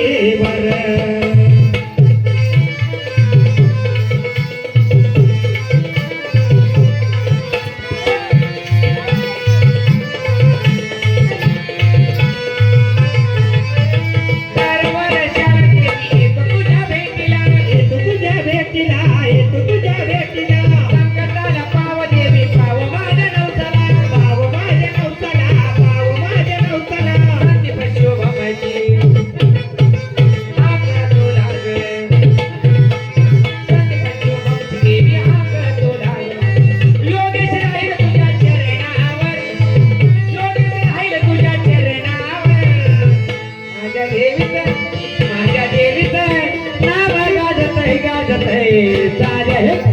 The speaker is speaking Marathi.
ದೇವ चाले